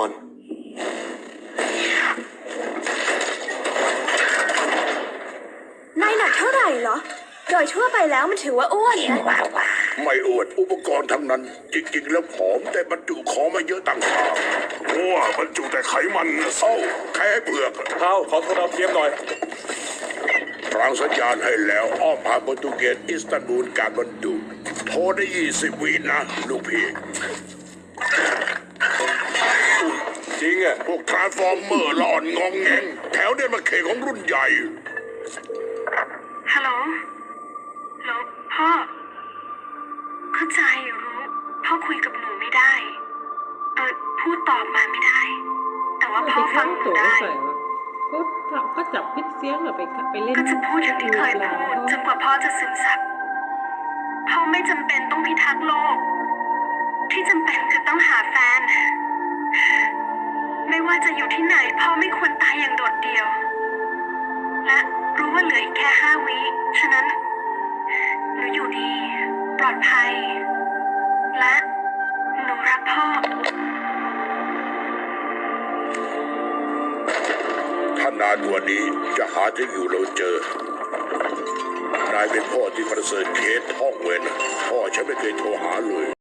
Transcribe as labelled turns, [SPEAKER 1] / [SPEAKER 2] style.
[SPEAKER 1] วัน
[SPEAKER 2] นายหนักเท่าไหร่เหรอ โดยทั่วไปแล้วมันถือว่าอ้วนนะ
[SPEAKER 3] ไม่อวดอุปกรณ์ทั้งนั้น จริงๆ แล้วผอมแต่บรรจุของมาเยอะต่างหาก
[SPEAKER 4] มั่วบรรจุแต่ไขมันนะสิ
[SPEAKER 3] เอ้าใครให้เผือก
[SPEAKER 1] เท้าขอโทรดาวเทียมหน่อย
[SPEAKER 3] ทางสัญญาณให้แล้วอ้อมผ่านโปรตุเกสอิสตันบูลการบรรจุโทรได้ยี่สิบวินะ ลูกพี่
[SPEAKER 1] จริงอะ
[SPEAKER 3] พวกทรานส์ฟอร์เมอร์หลอนงองแงงแถวเนี่ยมาเขของรุ่นใหญ่
[SPEAKER 5] ฮัลโหลฮัลโหลพ่อ เข้าใจรู้ พ่อคุยกับหนูไม่ได้ เออพูดตอบมาไม่ได้ แต่ว่า
[SPEAKER 6] ไป
[SPEAKER 5] พ่อฟั
[SPEAKER 6] ข้างง
[SPEAKER 5] หนู
[SPEAKER 6] ตัว
[SPEAKER 5] ได้
[SPEAKER 6] ใส่วะก็จับก็จับพิษเสียงอะไปไปเล่น
[SPEAKER 5] ก็จะพูดอย่างที่เคยพูดจนกว่าพ่อจะซึมซับพ่อไม่จำเป็นต้องพิทักษ์โลก ที่จำเป็นคือต้องหาแฟนไม่ ว่าจะอยู่ที่ไหนพ่อไม่ควรตายอย่างโดดเดี่ยว และรู้ว่าเหลืออีกแค่ห้าวิ ฉะนั้นหนูอยู่ดี ปลอดภัย และหนูรักพ่อ
[SPEAKER 3] ถ้านานกว่านี้จะหาที่อยู่เราเจอ นายเป็นพ่อที่ประเสริฐเคสท่องเวนพ่อฉันไม่เคยโทรหาเลย